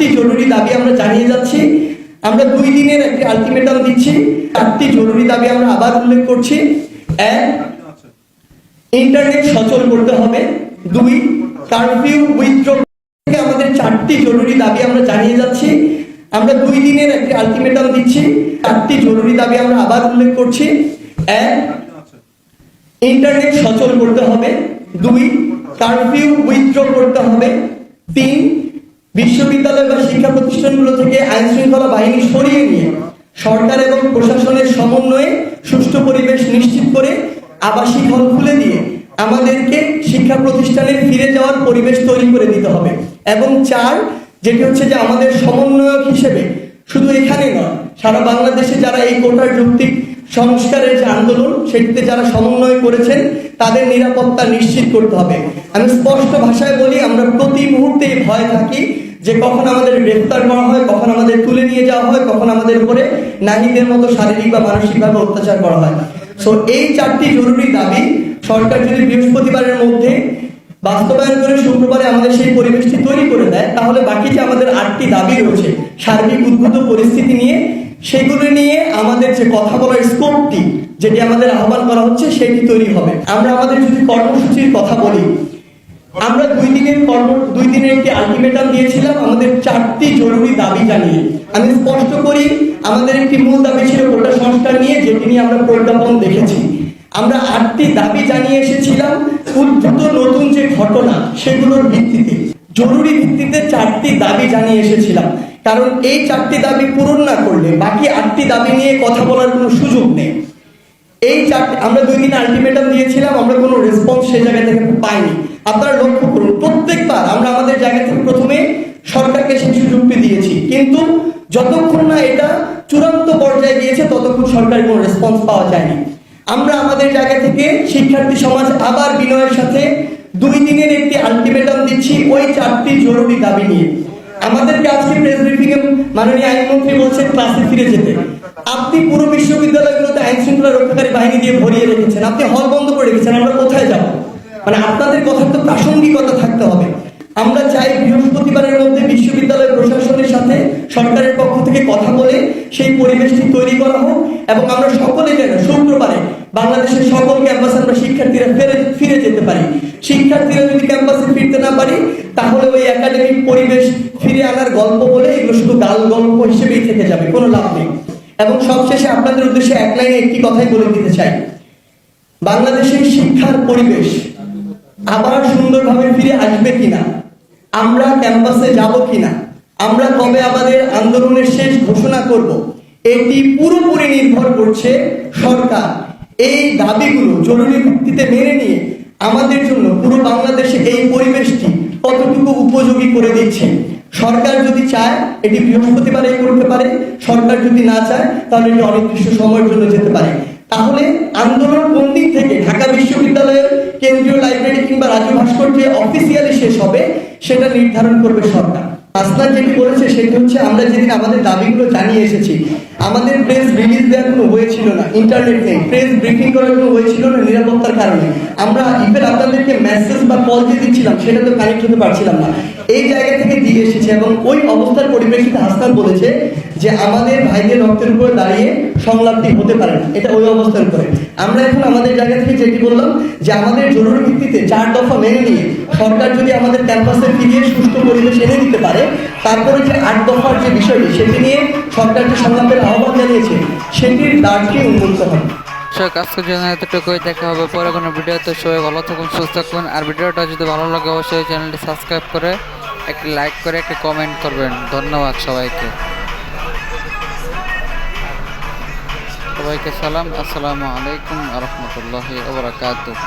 চারটি জরুরি দাবি আমরা জানিয়ে যাচ্ছি। আমরা দুই দিনের একটি আলটিমেটাম দিচ্ছি। চারটি জরুরি দাবি আমরা আবার উল্লেখ করছি। এক ইন্টারনেট সচল করতে হবে। দুই কারফিউ উইথড্র আমাদের চারটি জরুরি দাবি আমরা জানিয়ে যাচ্ছি। আমরা দুই দিনের একটি আলটিমেটাম দিচ্ছি। চারটি জরুরি দাবি আমরা আবার উল্লেখ করছি। এক ইন্টারনেট সচল করতে হবে। দুই কারফিউ উইথড্র করতে হবে। তিন বিশ্ববিদ্যালয় বা শিক্ষা প্রতিষ্ঠানগুলো থেকে আইন শৃঙ্খলা বাহিনী সরিয়ে নিয়ে সরকার এবং প্রশাসনের সমন্বয়ে সুষ্ঠু পরিবেশ নিশ্চিত করে আবাসিক হল খুলে দিয়ে আমাদেরকে শিক্ষা প্রতিষ্ঠানে ফিরে যাওয়ার পরিবেশ তৈরি করে দিতে হবে। এবং চার, যেটি হচ্ছে যে আমাদের সমন্বয়ক হিসেবে শুধু এখানে নয়, সারা বাংলাদেশে যারা এই কোটার যৌক্তিক সংস্কারের যে আন্দোলন, সেটিতে যারা সমন্বয় করেছেন, তাদের নিরাপত্তা নিশ্চিত করতে হবে। আমি স্পষ্ট ভাষায় বলি, আমরা প্রতি মুহূর্তে ভয় থাকি যে কখন আমাদের গ্রেফতার করা হয়, কখন আমাদের তুলে নিয়ে যাওয়া হয়, কখন আমাদের উপরে নাহিদের মতো শারীরিক বা মানসিকভাবে অত্যাচার করা হয়। সো এই চারটি জরুরি দাবি, সরকার যদি বৃহস্পতিবারের মধ্যে বাস্তবায়ন করে শুক্রবারে আমাদের সেই পরিবেশটি তৈরি করে দেয়, তাহলে বাকি যে আমাদের আটটি দাবি রয়েছে, সার্বিক উদ্ভূত পরিস্থিতি নিয়ে সেগুলো নিয়ে আমাদের যে কথা বলার স্কোপটি যেটি আমাদের আহ্বান করা হচ্ছে, সেটি তৈরি হবে। আমরা আমাদের যদি কর্মসূচির কথা বলি, আমরা দুই দিনের কর্ম, দুই দিনের একটি আলটিমেটাম দিয়েছিলাম, আমাদের চারটি জরুরি দাবি জানিয়ে। আমি স্পষ্ট করি, আমাদের একটি মূল দাবি ছিল কোটা সংস্কার নিয়ে, যেটি নিয়ে আমরা প্রজ্ঞাপন দেখেছি। আমরা আটটি দাবি জানিয়ে এসেছিলাম উদ্ধৃত নতুন যে ঘটনা, সেগুলোর ভিত্তিতে। জরুরি ভিত্তিতে চারটি দাবি জানিয়ে এসেছিলাম। কারণ এই চারটি দাবি পূরণ না করলে বাকি আটটি দাবি নিয়ে কথা বলার কোনো সুযোগ নেই। এই চারটি আমরা দুই দিন আলটিমেটাম দিয়েছিলাম, আমরা কোনো রেসপন্স সেই জায়গা থেকে পাইনি। আপনারা লক্ষ্য করুন, প্রত্যেকবার আমরা আমাদের জায়গা থেকে প্রথমে সরকারকে সেই সুযোগটি দিয়েছি। কিন্তু যতক্ষণ না এটা চূড়ান্ত পর্যায়ে গিয়েছে, ততক্ষণ সরকারের কোনো রেসপন্স পাওয়া যায়নি। আমরা আমাদের জায়গা থেকে শিক্ষার্থী সমাজ আবার বিনয়ের সাথে দুই দিনের একটি আলটিমেটাম দিচ্ছি, ওই চারটি জরুরি দাবি নিয়ে। আমাদেরকে আজকে প্রেস ব্রিফিং মাননীয় আইনমন্ত্রী বলছেন ক্লাসে ফিরে যেতে। আপনি পুরো বিশ্ববিদ্যালয়গুলোতে আইন শৃঙ্খলা রক্ষাকারী বাহিনী দিয়ে ভরিয়ে রেখেছেন। আপনি হল বন্ধ করে রেখেছেন, আমরা কোথায় যাব? মানে আপনাদের কথার তো প্রাসঙ্গিকতা থাকতে হবে। আমরা চাই বৃহস্পতিবারের মধ্যে বিশ্ববিদ্যালয় প্রশাসনের সাথে সরকারের পক্ষ থেকে কথা বলে সেই পরিবেশটি তৈরি করা হোক এবং আমরা সকলে যেন শুক্রবারে বাংলাদেশের সকল ক্যাম্পাসে আমরা শিক্ষার্থীরা ফিরে ফিরে যেতে পারি। শিক্ষার্থীরা যদি ক্যাম্পাসে ফিরতে না পারি, তাহলে ওই একাডেমিক পরিবেশ ফিরে আনার গল্প বলে এগুলো শুধু গাল গল্প হিসেবেই থেকে যাবে, কোনো লাভ নেই। এবং সবশেষে আপনাদের উদ্দেশ্যে এক লাইনে একটি কথাই বলে দিতে চাই। বাংলাদেশের শিক্ষার পরিবেশ আবার সুন্দরভাবে ফিরে আসবে কিনা? আমরা ক্যাম্পাসে যাব কিনা? আমরা কবে আমাদের আন্দোলনের শেষ ঘোষণা করব? এটি পুরোপুরি নির্ভর করছে সরকার। এই দাবিগুলো জরুরি ভিত্তিতে মেনে নিয়ে আমাদের জন্য পুরো বাংলাদেশে এই পরিবেশটি কতটুকু উপযোগী করে দিচ্ছে? সরকার যদি চায়, এটি বৃহস্পতিবারে করতে পারে। সরকার যদি না চায়, তাহলে এটি অনির্দিষ্ট সময়ের জন্য যেতে পারে। তাহলে আন্দোলন কোন দিক থেকে? ঢাকা বিশ্ববিদ্যালয়ের কেন্দ্রীয় লাইব্রেরি কিংবা রাজু ভাস্কর্যে অফিসিয়ালি শেষ হবে, সেটা নির্ধারণ করবে সরকার। আসলাম যেটি বলেছে সেটি হচ্ছে আমরা যেদিন আমাদের দাবিগুলো জানিয়ে এসেছি, আমাদের প্রেস রিলিজ দেওয়ার কোনো হয়েছিল না ইন্টারনেট নেই। প্রেস ব্রিফিং করার কোনো হয়েছিল না নিরাপত্তার কারণে। আমরা ইভেন আপনাদেরকে মেসেজ বা কল যে দিচ্ছিলাম, সেটা তো কানেক্ট হতে পারছিলাম না। এই জায়গা থেকে দিয়ে এসেছে এবং ওই অবস্থার পরিপ্রেক্ষিতে হাসনান বলেছে যে আমাদের ভাইদের রক্তের উপর দাঁড়িয়ে সংলাপটি হতে পারে এটা ওই অবস্থার উপরে। আমরা এখন আমাদের জায়গা থেকে যেটি বললাম, যে আমাদের জরুরি ভিত্তিতে চার দফা মেনে নিয়ে সরকার যদি আমাদের ক্যাম্পাসে ফিরিয়ে সুস্থ পরিবেশ এনে দিতে পারে, তারপরে যে আট দফার যে বিষয়টি, সেটি নিয়ে সরকার যে সংলাপের আহ্বান জানিয়েছে, সেটির দ্বারটি উন্মুক্ত হবে। আজকের জন্য এতটুকুই। দেখা হবে পরে কোনো ভিডিওতে। সবাই ভালো থাকুন, সুস্থ থাকুন। আর ভিডিওটা যদি ভালো লাগে, অবশ্যই চ্যানেলটি সাবস্ক্রাইব করে একটি লাইক করে, একটি কমেন্ট করবেন। ধন্যবাদ সবাইকে। সবাইকে সালাম। আসসালামু আলাইকুম রহমতুল্লাহি ওবরাকাতুহ